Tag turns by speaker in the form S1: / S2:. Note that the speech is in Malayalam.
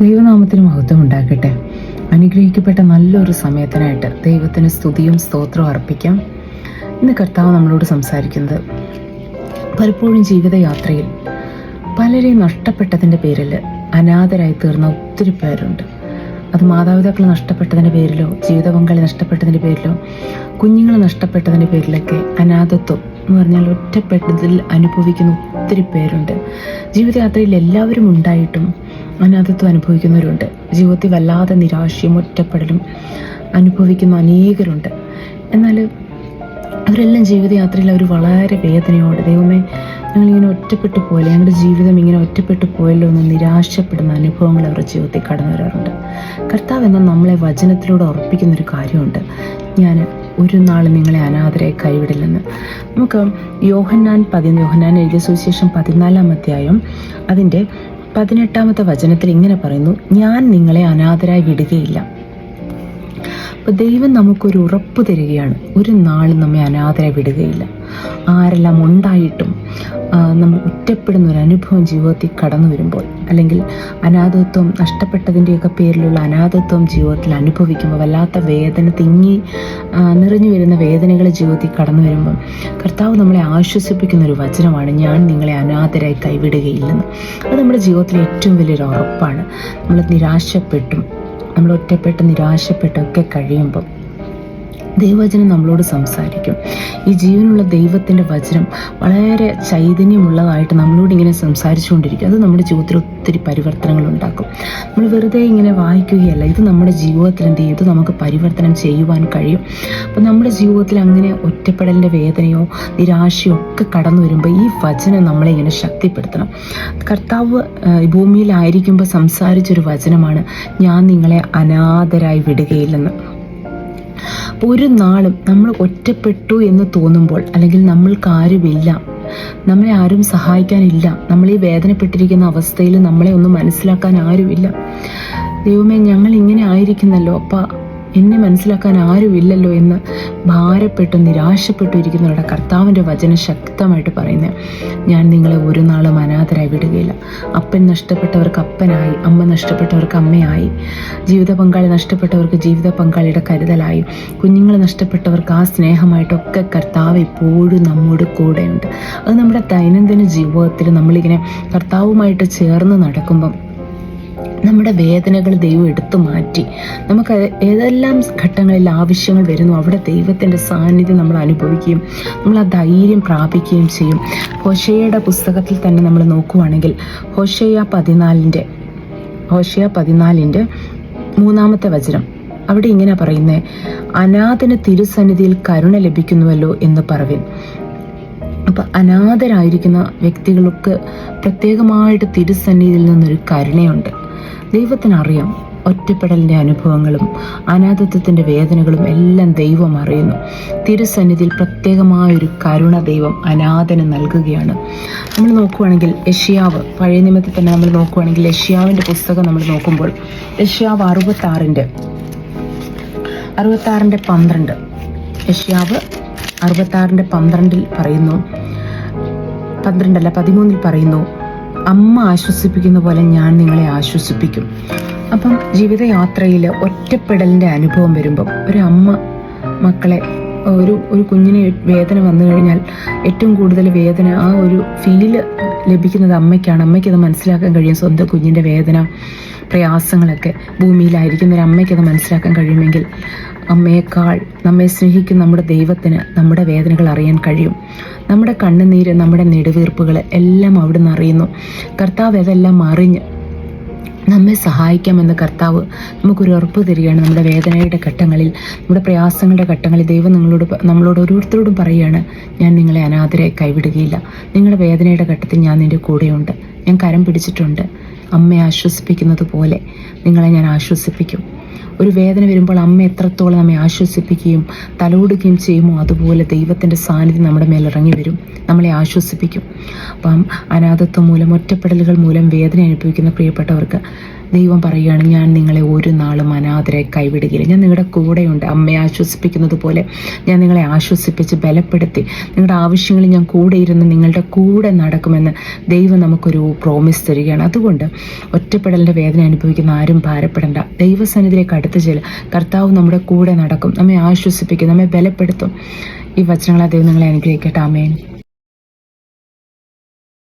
S1: ദൈവനാമത്തിന് മഹത്വം ഉണ്ടാക്കട്ടെ. അനുഗ്രഹിക്കപ്പെട്ട നല്ലൊരു സമയത്തിനായിട്ട് ദൈവത്തിന് സ്തുതിയും സ്തോത്രവും അർപ്പിക്കാം. ഇന്ന് കർത്താവ് നമ്മളോട് സംസാരിക്കുന്നത് പലപ്പോഴും ജീവിതയാത്രയിൽ പലരെയും നഷ്ടപ്പെട്ടതിന്റെ പേരിൽ അനാഥരായി തീർന്ന ഒത്തിരി പേരുണ്ട്. അത് മാതാപിതാക്കൾ നഷ്ടപ്പെട്ടതിന്റെ പേരിലോ ജീവിത പങ്കാളി നഷ്ടപ്പെട്ടതിന്റെ പേരിലോ കുഞ്ഞുങ്ങൾ നഷ്ടപ്പെട്ടതിന്റെ പേരിലൊക്കെ അനാഥത്വം എന്ന് പറഞ്ഞാൽ ഒറ്റപ്പെട്ടതിൽ അനുഭവിക്കുന്ന ഒത്തിരി പേരുണ്ട്. ജീവിതയാത്രയിൽ എല്ലാവരും ഉണ്ടായിട്ടും അനാഥത്വം അനുഭവിക്കുന്നവരുണ്ട്. ജീവിതത്തിൽ വല്ലാതെ നിരാശയും ഒറ്റപ്പെടലും അനുഭവിക്കുന്ന അനേകരുണ്ട്. എന്നാൽ അവരെല്ലാം ജീവിതയാത്രയിൽ അവർ വളരെ വേദനയോടെ ദൈവമേ ഞങ്ങളിങ്ങനെ ഒറ്റപ്പെട്ടു പോയല്ലോ? ഞങ്ങളുടെ ജീവിതം ഇങ്ങനെ ഒറ്റപ്പെട്ടു പോയല്ലോ എന്ന് നിരാശപ്പെടുന്ന അനുഭവങ്ങൾ അവരുടെ ജീവിതത്തിൽ കടന്നു വരാറുണ്ട്. കർത്താവ് എന്ന നമ്മളെ വചനത്തിലൂടെ ഉറപ്പിക്കുന്ന ഒരു കാര്യമുണ്ട്. ഞാൻ ഒരു നാൾ നിങ്ങളെ അനാഥരെ കൈവിടില്ലെന്ന്. നമുക്ക് യോഹന്നാൻ പതി യോഹന്നാൻ എഴുതിയ സുവിശേഷം പതിനാലാം അധ്യായം അതിന്റെ പതിനെട്ടാമത്തെ വചനത്തിൽ ഇങ്ങനെ പറയുന്നു ഞാൻ നിങ്ങളെ അനാഥരായി വിടുകയില്ല. അപ്പൊ ദൈവം നമുക്കൊരു ഉറപ്പ് തരികയാണ് ഒരു നാളും നമ്മെ അനാഥരെ വിടുകയില്ല. ആരെല്ലാം ഉണ്ടായിട്ടും നമ്മൾ ഒറ്റപ്പെടുന്ന ഒരു അനുഭവം ജീവിതത്തിൽ കടന്നു വരുമ്പോൾ അല്ലെങ്കിൽ അനാഥത്വം നഷ്ടപ്പെട്ടതിന്റെയൊക്കെ പേരിലുള്ള അനാഥത്വം ജീവിതത്തിൽ അനുഭവിക്കുമ്പോൾ വല്ലാത്ത വേദന തിങ്ങി നിറഞ്ഞു വരുന്ന വേദനകൾ ജീവിതത്തിൽ കടന്നു വരുമ്പോൾ കർത്താവ് നമ്മളെ ആശ്വസിപ്പിക്കുന്ന ഒരു വചനമാണ് ഞാൻ നിങ്ങളെ അനാഥരായി കൈവിടുകയില്ലെന്ന്. അത് നമ്മുടെ ജീവിതത്തിലെ ഏറ്റവും വലിയൊരു ഉറപ്പാണ്. നമ്മൾ നിരാശപ്പെട്ടും നമ്മൾ ഒറ്റപ്പെട്ട് നിരാശപ്പെട്ടൊക്കെ കഴിയുമ്പം ദൈവവചനം നമ്മളോട് സംസാരിക്കും. ഈ ജീവനുള്ള ദൈവത്തിന്റെ വചനം വളരെ ചൈതന്യമുള്ളതായിട്ട് നമ്മളോട് ഇങ്ങനെ സംസാരിച്ചുകൊണ്ടിരിക്കും. അത് നമ്മുടെ ജീവിതത്തിൽ ഒത്തിരി പരിവർത്തനങ്ങൾ ഉണ്ടാക്കും. നമ്മൾ വെറുതെ ഇങ്ങനെ വായിക്കുകയല്ല. ഇത് നമ്മുടെ ജീവിതത്തിൽ എന്ത് ചെയ്യും? ഇത് നമുക്ക് പരിവർത്തനം ചെയ്യുവാൻ കഴിയും. അപ്പം നമ്മുടെ ജീവിതത്തിൽ അങ്ങനെ ഒറ്റപ്പെടലിന്റെ വേദനയോ നിരാശയോ ഒക്കെ കടന്നു വരുമ്പോൾ ഈ വചനം നമ്മളെ ഇങ്ങനെ ശക്തിപ്പെടുത്തണം. കർത്താവ് ഭൂമിയിലായിരിക്കുമ്പോൾ സംസാരിച്ചൊരു വചനമാണ് ഞാൻ നിങ്ങളെ അനാഥരായി വിടുകയില്ലെന്ന്. ഒരു നാളും നമ്മൾ ഒറ്റപ്പെട്ടു എന്ന് തോന്നുമ്പോൾ അല്ലെങ്കിൽ നമ്മൾക്ക് ആരുമില്ല നമ്മളെ ആരും സഹായിക്കാനില്ല നമ്മൾ ഈ വേദനപ്പെട്ടിരിക്കുന്ന അവസ്ഥയിൽ നമ്മളെ ഒന്നും മനസ്സിലാക്കാൻ ആരുമില്ല. ദൈവമേ ഞങ്ങൾ ഇങ്ങനെ ആയിരിക്കുന്നല്ലോ അപ്പ എന്നെ മനസ്സിലാക്കാൻ ആരുമില്ലല്ലോ എന്ന് ഭാരപ്പെട്ടു നിരാശപ്പെട്ടു ഇരിക്കുന്നവരുടെ കർത്താവിന്റെ വചനം ശക്തമായിട്ട് പറയുന്നത് ഞാൻ നിങ്ങളെ ഒരു നാളും അനാഥരായി വിടുകയില്ല. അപ്പൻ നഷ്ടപ്പെട്ടവർക്ക് അപ്പനായി അമ്മ നഷ്ടപ്പെട്ടവർക്ക് അമ്മയായി ജീവിത പങ്കാളി നഷ്ടപ്പെട്ടവർക്ക് ജീവിത പങ്കാളിയുടെ കരുതലായി കുഞ്ഞുങ്ങൾ നഷ്ടപ്പെട്ടവർക്ക് ആ സ്നേഹമായിട്ടൊക്കെ കർത്താവ് എപ്പോഴും നമ്മോട് കൂടെയുണ്ട്. അത് നമ്മുടെ ദൈനംദിന ജീവിതത്തിൽ നമ്മളിങ്ങനെ കർത്താവുമായിട്ട് ചേർന്ന് നടക്കുമ്പം നമ്മുടെ വേദനകൾ ദൈവം എടുത്തു മാറ്റി. നമുക്ക് ഏതെല്ലാം ഘട്ടങ്ങളിൽ ആവശ്യങ്ങൾ വരുന്നു അവിടെ ദൈവത്തിന്റെ സാന്നിധ്യം നമ്മൾ അനുഭവിക്കുകയും നമ്മൾ ആ ധൈര്യം പ്രാപിക്കുകയും ചെയ്യും. ഹോഷയുടെ പുസ്തകത്തിൽ തന്നെ നമ്മൾ നോക്കുവാണെങ്കിൽ ഹോഷയ പതിനാലിന്റെ ഹോഷയ പതിനാലിന്റെ മൂന്നാമത്തെ വചനം. അവിടെ ഇങ്ങനെ പറയുന്നത് അനാഥന് തിരുസന്നിധിയിൽ കരുണ ലഭിക്കുന്നുവല്ലോ എന്ന് പറവിൻ. അപ്പൊ അനാഥരായിരിക്കുന്ന വ്യക്തികൾക്ക് പ്രത്യേകമായിട്ട് തിരുസന്നിധിയിൽ നിന്നൊരു കരുണയുണ്ട്. ദൈവത്തിനറിയാം ഒറ്റപ്പെടലിന്റെ അനുഭവങ്ങളും അനാഥത്വത്തിന്റെ വേദനകളും എല്ലാം ദൈവം അറിയുന്നു. തിരുസന്നിധിയിൽ പ്രത്യേകമായൊരു കരുണ ദൈവം അനാഥന് നൽകുകയാണ്. നമ്മൾ നോക്കുവാണെങ്കിൽ യഷ്യാവ് പഴയ നിമിത്തത്തിൽ തന്നെ നമ്മൾ നോക്കുവാണെങ്കിൽ യഷ്യാവിന്റെ പുസ്തകം നമ്മൾ നോക്കുമ്പോൾ യഷ്യാവ് അറുപത്താറിന്റെ അറുപത്താറിന്റെ പന്ത്രണ്ട്. യഷ്യാവ് അറുപത്താറിന്റെ പന്ത്രണ്ടിൽ പറയുന്നു പന്ത്രണ്ടല്ല പതിമൂന്നിൽ പറയുന്നു അമ്മ ആശ്വസിപ്പിക്കുന്ന പോലെ ഞാൻ നിങ്ങളെ ആശ്വസിപ്പിക്കും. അപ്പം ജീവിതയാത്രയിൽ ഒറ്റപ്പെടലിന്റെ അനുഭവം വരുമ്പം ഒരു അമ്മ മക്കളെ ഒരു ഒരു കുഞ്ഞിന് വേദന വന്നു കഴിഞ്ഞാൽ ഏറ്റവും കൂടുതൽ വേദന ആ ഒരു ഫീൽ ലഭിക്കുന്നത് അമ്മയ്ക്കാണ്. അമ്മയ്ക്ക് അത് മനസ്സിലാക്കാൻ കഴിയും. സ്വന്തം കുഞ്ഞിന്റെ വേദന പ്രയാസങ്ങളൊക്കെ ഭൂമിയിലായിരിക്കുന്ന ഒരു അമ്മയ്ക്ക് മനസ്സിലാക്കാൻ കഴിയുമെങ്കിൽ അമ്മയേക്കാൾ നമ്മെ സ്നേഹിക്കുന്ന നമ്മുടെ ദൈവത്തിന് നമ്മുടെ വേദനകൾ അറിയാൻ കഴിയും. നമ്മുടെ കണ്ണുനീര് നമ്മുടെ നെടുവീർപ്പുകൾ എല്ലാം അവിടുന്ന് അറിയുന്നു. കർത്താവ് അതെല്ലാം അറിഞ്ഞ് നമ്മെ സഹായിക്കാമെന്ന് കർത്താവ് നമുക്കൊരു ഉറപ്പ് തരികയാണ് നമ്മുടെ വേദനയുടെ ഘട്ടങ്ങളിൽ നമ്മുടെ പ്രയാസങ്ങളുടെ ഘട്ടങ്ങളിൽ. ദൈവം നിങ്ങളോട് നമ്മളോട് ഓരോരുത്തരോടും പറയുകയാണ് ഞാൻ നിങ്ങളെ അനാഥരെ കൈവിടുകയില്ല. നിങ്ങളുടെ വേദനയുടെ ഘട്ടത്തിൽ ഞാൻ നിന്റെ കൂടെയുണ്ട്. ഞാൻ കരം പിടിച്ചിട്ടുണ്ട്. അമ്മയെ ആശ്വസിപ്പിക്കുന്നത് പോലെ നിങ്ങളെ ഞാൻ ആശ്വസിപ്പിക്കും. ഒരു വേദന വരുമ്പോൾ അമ്മ എത്രത്തോളം നമ്മെ ആശ്വസിപ്പിക്കുകയും തലോടുകയും ചെയ്യുമോ അതുപോലെ ദൈവത്തിന്റെ സാന്നിധ്യം നമ്മുടെ മേൽ ഇറങ്ങി വരും. നമ്മളെ ആശ്വസിപ്പിക്കും. അപ്പം അനാഥത്വം മൂലം ഒറ്റപ്പെടലുകൾ മൂലം വേദന അനുഭവിക്കുന്ന പ്രിയപ്പെട്ടവർക്ക് ദൈവം പറയുകയാണ് ഞാൻ നിങ്ങളെ ഒരു നാളും അനാഥരെ കൈവിടുകയില്ല. ഞാൻ നിങ്ങളുടെ കൂടെയുണ്ട്. അമ്മയെ ആശ്വസിപ്പിക്കുന്നത് പോലെ ഞാൻ നിങ്ങളെ ആശ്വസിപ്പിച്ച് ബലപ്പെടുത്തി നിങ്ങളുടെ ആവശ്യങ്ങളിൽ ഞാൻ കൂടെ ഇരുന്ന് നിങ്ങളുടെ കൂടെ നടക്കുമെന്ന് ദൈവം നമുക്കൊരു പ്രോമിസ് തരികയാണ്. അതുകൊണ്ട് ഒറ്റപ്പെടലിന്റെ വേദന അനുഭവിക്കുന്ന ആരും ഭാരപ്പെടേണ്ട. ദൈവസന്നിധിയിലേക്ക് അടുത്ത് ചെല്ലുക കർത്താവ് നമ്മുടെ കൂടെ നടക്കും. നമ്മെ ആശ്വസിപ്പിക്കും. നമ്മെ ബലപ്പെടുത്തും. ഈ വചനങ്ങളെ ദൈവം നിങ്ങളെ അനുഗ്രഹിക്കട്ടെ. ആമേൻ.